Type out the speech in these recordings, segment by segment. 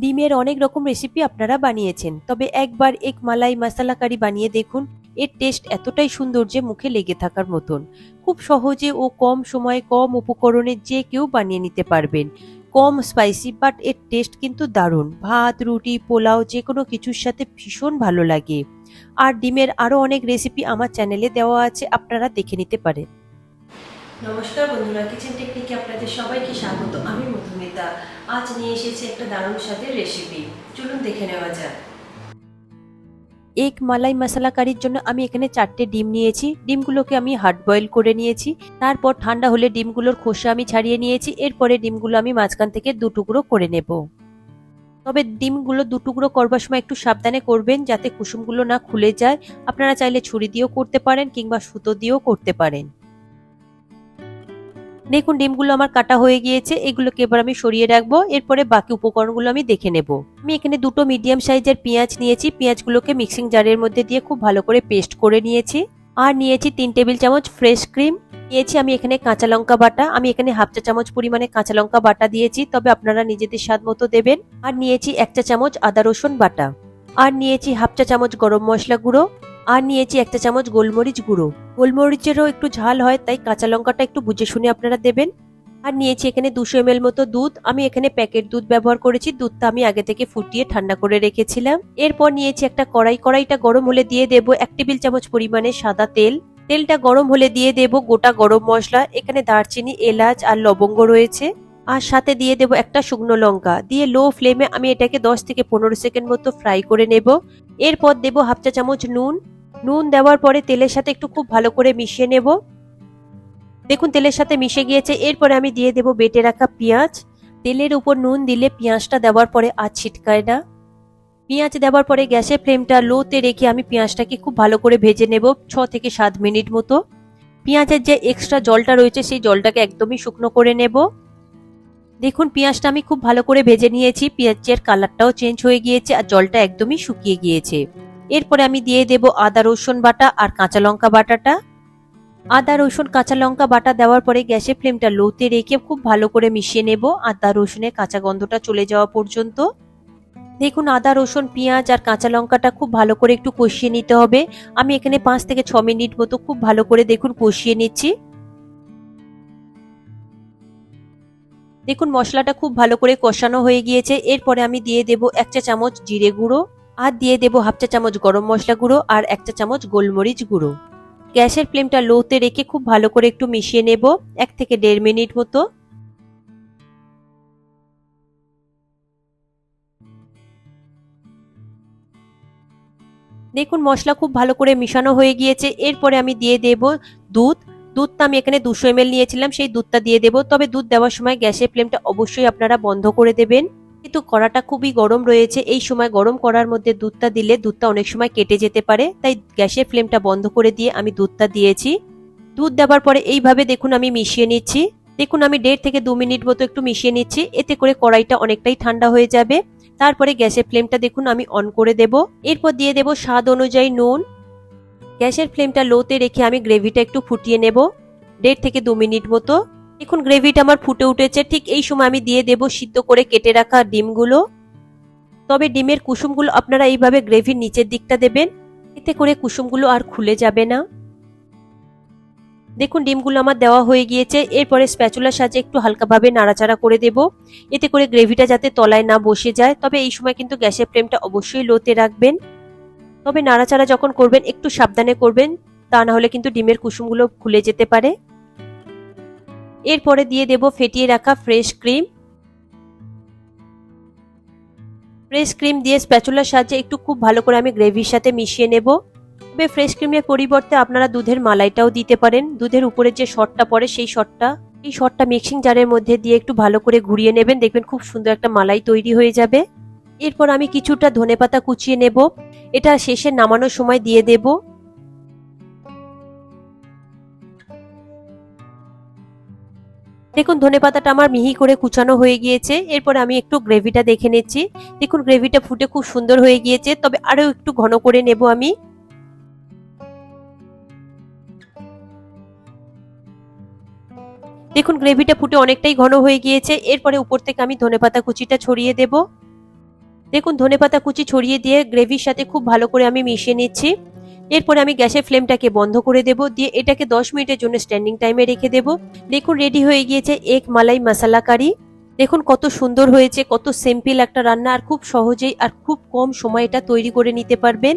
ডিমের অনেক রকম রেসিপি আপনারা বানিয়েছেন। তবে একবার এক মালাই মশালা কারি বানিয়ে দেখুন, এর টেস্ট এতটাই সুন্দর যে মুখে লেগে থাকার মতন। খুব সহজে ও কম সময়ে কম উপকরণে যে কেউ বানিয়ে নিতে পারবেন। কম স্পাইসি বাট এর টেস্ট কিন্তু দারুণ। ভাত, রুটি, পোলাও যে কোনো কিছুর সাথে ভীষণ ভালো লাগে। আর ডিমের আরও অনেক রেসিপি আমার চ্যানেলে দেওয়া আছে, আপনারা দেখে নিতে পারেন। নমস্কার বন্ধুরা কিচেন টেকনিকে আপনাদের সবাইকে স্বাগত। আমি মধুমিতা। আজ নিয়ে এসেছি একটা দারুণ স্বাদের রেসিপি চলুন দেখে নেওয়া যাক। এক মালাই মশলা কারির জন্য আমি এখানে চারটে ডিম নিয়েছি। ডিমগুলোকে আমি হার্ড বয়েল করে নিয়েছি। তারপর ঠান্ডা হলে ডিমগুলোর খোসা আমি ছাড়িয়ে নিয়েছি। এরপরে ডিমগুলো আমি মাঝখান থেকে দু টুকরো করে নেব। তবে ডিমগুলো দু টুকরো করবার সময় একটু সাবধানে করবেন যাতে কুসুমগুলো না খুলে যায়। আপনারা চাইলে ছুরি দিয়েও করতে পারেন কিংবা সুতো দিয়েও করতে পারেন। দেখুন, ডিমগুলো আমার কাটা হয়ে গিয়েছে, এগুলোকে এবার আমি সরিয়ে রাখব, এরপরে বাকি উপকরণগুলো আমি দেখে নেব। আমি এখানে দুটো মিডিয়াম সাইজের পেঁয়াজ নিয়েছি, পেঁয়াজগুলোকে মিক্সিং জারের মধ্যে দিয়ে খুব ভালো করে পেস্ট করে নিয়েছি। আর নিয়েছি তিন টেবিল চামচ ফ্রেশ ক্রিম, নিয়েছি আমি এখানে কাঁচা লঙ্কা বাটা, আমি এখানে হাফ চা চামচ পরিমাণে কাঁচা লঙ্কা বাটা দিয়েছি, তবে আপনারা নিজেদের স্বাদ মতো দেবেন। আর নিয়েছি এক চা চামচ আদা রসুন বাটা। আর নিয়েছি হাফ চা চামচ গরম মশলা গুঁড়ো আর নিয়েছি একটা চামচ গোলমরিচ গুঁড়ো। গোলমরিচেরও একটু ঝাল হয়, তাই কাঁচা লঙ্কাটা একটু বুঝে শুনে আপনারা দেবেন। আর নিয়েছি এখানে দুশো এম মতো দুধ। আমি এখানে প্যাকেট দুধ ব্যবহার করেছি। দুধটা আমি আগে থেকে ফুটিয়ে ঠান্ডা করে রেখেছিলাম। এরপর নিয়েছি একটা কড়াই। কড়াইটা গরম হলে দিয়ে দেব এক টেবিল চামচ পরিমাণে সাদা তেল। তেলটা গরম হলে দিয়ে দেব গোটা গরম মশলা। এখানে দারচিনি, এলাচ আর লবঙ্গ রয়েছে। আর সাথে দিয়ে দেব একটা শুকনো লঙ্কা। দিয়ে লো ফ্লেমে আমি এটাকে দশ থেকে পনেরো সেকেন্ড মতো ফ্রাই করে নেব। এরপর দেব হাফ চা চামচ নুন। নুন দেওয়ার পরে তেলের সাথে একটু খুব ভালো করে মিশিয়ে নেব। দেখুন, তেলের সাথে মিশে গিয়েছে। এরপরে আমি দিয়ে দেব বেটে রাখা পেঁয়াজ। তেলের উপর নুন দিলে পেঁয়াজটা দেওয়ার পরে আর ছিটকায় না। পেঁয়াজ দেওয়ার পরে গ্যাসের ফ্লেমটা লোতে রেখে আমি পেঁয়াজটাকে খুব ভালো করে ভেজে নেব ছ থেকে সাত মিনিট মতো। পেঁয়াজের যে এক্সট্রা জলটা রয়েছে, সেই জলটাকে একদমই শুকনো করে নেব। দেখুন, পেঁয়াজটা আমি খুব ভালো করে ভেজে নিয়েছি। পেঁয়াজের কালারটাও চেঞ্জ হয়ে গিয়েছে আর জলটা একদমই শুকিয়ে গিয়েছে। এরপরে আমি দিয়ে দেব আদা, রসুন বাটা আর কাঁচা লঙ্কা বাটাটা। আদা, রসুন, কাঁচা লঙ্কা বাটা দেওয়ার পরে গ্যাসের ফ্লেমটা লোতে রেখে খুব ভালো করে মিশিয়ে নেব। আদা, রসুনের কাঁচা গন্ধটা চলে যাওয়া পর্যন্ত। দেখুন, আদা, রসুন, পেঁয়াজ আর কাঁচা লঙ্কাটা খুব ভালো করে একটু কষিয়ে নিতে হবে। আমি এখানে পাঁচ থেকে ছ মিনিট মতো খুব ভালো করে দেখুন কষিয়ে নিচ্ছি। দেখুন, মশলাটা খুব ভালো করে কষানো হয়ে গিয়েছে। এরপরে আমি দিয়ে দেব এক চা চামচ জিরে গুঁড়ো। আর দিয়ে দেব হাফ চা চামচ গরম মশলা গুঁড়ো আর এক চা চামচ গোলমরিচ গুঁড়ো। গ্যাসের ফ্লেমটা লোতে রেখে খুব ভালো করে একটু মিশিয়ে নেব, এক থেকে দেড় মিনিট মতো। দেখুন, মশলা খুব ভালো করে মিশানো হয়ে গিয়েছে। এরপরে আমি দিয়ে দেব দুধ। দুধটা আমি এখানে দুশো এম নিয়েছিলাম, সেই দুধটা দিয়ে দেব। তবে দুধ দেওয়ার সময় গ্যাসের ফ্লেমটা অবশ্যই আপনারা বন্ধ করে দেবেন। কিন্তু কড়াটা খুবই গরম রয়েছে। এই সময় গরম করার মধ্যে দুধটা দিলে দুধটা অনেক সময় কেটে যেতে পারে। তাই গ্যাসের ফ্লেমটা বন্ধ করে দিয়ে আমি দুধটা দিয়েছি। দুধ দেওয়ার পরে এইভাবে দেখুন আমি মিশিয়ে নিচ্ছি। দেখুন আমি দেড় থেকে দু মিনিট মতো একটু মিশিয়ে নিচ্ছি। এতে করে কড়াইটা অনেকটাই ঠান্ডা হয়ে যাবে। তারপরে গ্যাসের ফ্লেমটা দেখুন আমি অন করে দেব। এরপর দিয়ে দেব স্বাদ অনুযায়ী নুন। গ্যাসের ফ্লেমটা লোতে রেখে আমি গ্রেভিটা একটু ফুটিয়ে নেব। দেড় থেকে দু মিনিট মতো। দেখুন গ্রেভিটা আমার ফুটে উঠেছে। ঠিক এই সময় আমি দিয়ে দেব সিদ্ধ করে কেটে রাখা ডিমগুলো। তবে ডিমের কুসুমগুলো আপনারা এইভাবে গ্রেভির নিচের দিকটা দেবেন। এতে করে কুসুমগুলো আর খুলে যাবে না। দেখুন, ডিমগুলো আমার দেওয়া হয়ে গিয়েছে। এরপরে স্প্যাচুলার সাহায্যে একটু হালকাভাবে নাড়াচাড়া করে দেব। এতে করে গ্রেভিটা যাতে তলায় না বসে যায়। তবে এই সময় কিন্তু গ্যাসের ফ্লেমটা অবশ্যই লোতে রাখবেন। তবে নাড়াচাড়া যখন করবেন, একটু সাবধানে করবেন। তা না হলে কিন্তু ডিমের কুসুমগুলো খুলে যেতে পারে। এরপরে দিয়ে দেব ফেটিয়ে রাখা ফ্রেশ ক্রিম। ফ্রেশ ক্রিম দিয়ে স্প্যাচুলার সাহায্যে একটু খুব ভালো করে আমি গ্রেভির সাথে মিশিয়ে নেব। তবে ফ্রেশ ক্রিমের পরিবর্তে আপনারা দুধের মালাইটাও দিতে পারেন। দুধের উপরে যে শটটা পড়ে সেই শটটা, এই শটটা মিক্সিং জারের মধ্যে দিয়ে একটু ভালো করে ঘুরিয়ে নেবেন। দেখবেন খুব সুন্দর একটা মালাই তৈরি হয়ে যাবে। এরপর আমি কিছুটা ধনেপাতা কুচিয়ে নেব। এটা শেষে নামানোর সময় দিয়ে দেব। দেখুন, ধনে পাতাটা আমার মিহি করে কুচানো হয়ে গিয়েছে। এরপর আমি একটু গ্রেভিটা দেখে নিচ্ছি। দেখুন, গ্রেভিটা ফুটে খুব সুন্দর হয়ে গিয়েছে। তবে আরও একটু ঘন করে নেব আমি। দেখুন, গ্রেভিটা ফুটে অনেকটাই ঘন হয়ে গিয়েছে। এরপরে উপর থেকে আমি ধনেপাতা কুচিটা ছড়িয়ে দেব। দেখুন ধনেপাতা কুচি ছড়িয়ে দিয়ে গ্রেভির সাথে খুব ভালো করে আমি মিশিয়ে নিচ্ছি। এরপরে আমি গ্যাসের ফ্লেমটাকে বন্ধ করে দেব, দিয়ে এটাকে 10 মিনিটের জন্য স্ট্যান্ডিং টাইমে রেখে দেব। দেখুন রেডি হয়ে গিয়েছে এক মালাই মশলা কারি দেখুন, কত সুন্দর হয়েছে, কত সিম্পল একটা রান্না, আর খুব সহজেই আর খুব কম সময় এটা তৈরি করে নিতে পারবেন।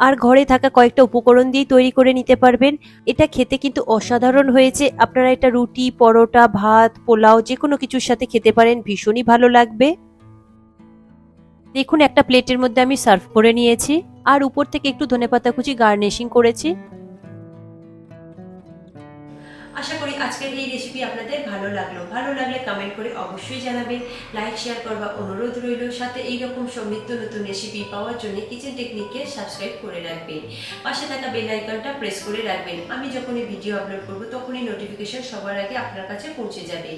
আর ঘরে থাকা কয়েকটা উপকরণ দিয়ে তৈরি করে নিতে পারবেন। এটা খেতে কিন্তু অসাধারণ হয়েছে। আপনারা এটা রুটি, পরোটা, ভাত, পোলাও যে কোনো কিছুর সাথে খেতে পারেন, ভীষণই ভালো লাগবে। দেখুন, একটা প্লেটের মধ্যে আমি সার্ভ করে নিয়েছি। আর উপর থেকে একটু ধনেপাতা কুচি গার্নিশিং করেছি। আজকের এই রেসিপি আপনাদের ভালো লাগল, ভালো লাগলে কমেন্ট করে অবশ্যই জানাবেন। লাইক শেয়ার করবার অনুরোধ রইল। সাথে এইরকম সমৃদ্ধ নতুন রেসিপি পাওয়ার জন্য কিচেন টেকনিককে সাবস্ক্রাইব করে রাখবেন। পাশে থাকা বেল আইকনটা প্রেস করে রাখবেন। আমি যখনই ভিডিও আপলোড করব, তখনই নোটিফিকেশন সবার আগে আপনার কাছে পৌঁছে যাবে।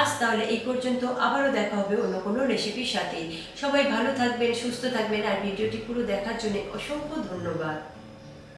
আজ তাহলে এই পর্যন্ত। আবারও দেখা হবে অন্য কোনো রেসিপির সাথে। সবাই ভালো থাকবেন, সুস্থ থাকবেন। আর ভিডিওটি পুরো দেখার জন্য অসংখ্য ধন্যবাদ।